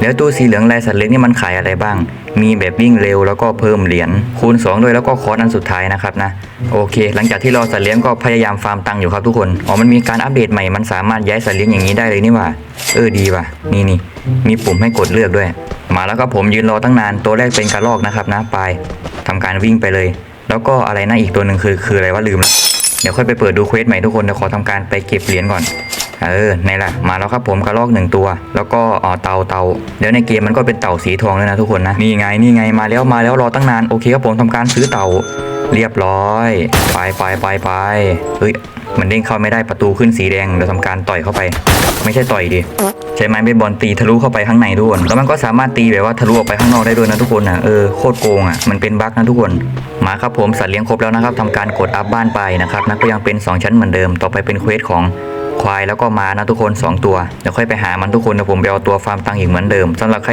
แล้วตู้สีเหลืองลายสัตว์เลี้ยงนี่มันขายอะไรบ้าง มีแบบวิ่งเร็วแล้วก็เพิ่มเหรียญคูณ 2 ด้วยแล้วก็คอร์สอันสุดท้ายนะครับนะ โอเค หลังจากที่รอสัตว์เลี้ยงก็พยายามฟาร์มตังค์อยู่ครับทุกคน อ๋อ มันมีการอัปเดตใหม่ มันสามารถย้ายสัตว์เลี้ยงอย่างนี้ได้เลยนี่ว่า เออดีว่ะ นี่นี่มีปุ่มให้กดเลือกด้วย มาแล้วครับผมยืนรอตั้งนาน ตัวแรกเป็นกระรอกนะครับนะไปทำการวิ่งไปเลย แล้วก็อะไรนะอีกตัวหนึ่งคือคืออะไรวะลืมละเดี๋ยวค่อยไปเปิดดูเควสใหม่ทุกคนเดี๋ยวขอทำการไปเก็บเหรียญก่อน เออในละมาแล้วครับผมกระรอกหนึ่งตัว แล้วก็อ๋อเตาเตาเดี๋ยวในเกมมันก็เป็นเต่าสีทองด้วยนะทุกคนนะนี่ไงนี่ไงมาแล้วมาแล้วรอตั้งนานโอเคครับผมทำการซื้อเต่าเรียบร้อย ไปไปไปไปเฮ้ยมันเด้งเข้าไม่ได้ประตูขึ้นสีแดงเดี๋ยวทำการต่อยเข้าไป ไม่ใช่ต่อยดิใช้ไม้เบสบอลตีทะลุเข้าไปข้างในทุกคนแล้วมันก็สามารถตีแบบว่าทะลุออกไปข้างนอกได้ด้วยนะทุกคนนะเออโคตรโกงอะมันเป็นบั๊กนะทุกคนมาครับผมสัตว์เลี้ยงครบแล้วนะครับทำการกดอัพบ้านไปนะครับนะก็ยังเป็น 2 ชั้นเหมือนเดิม ต่อไปเป็นเควสของ ควายแล้วก็ม้านะทุกคน 2 ตัวเดี๋ยวค่อยไปหามันทุกคนนะผมไปเอาตัวฟาร์มตังอีกเหมือนเดิมสำหรับใครที่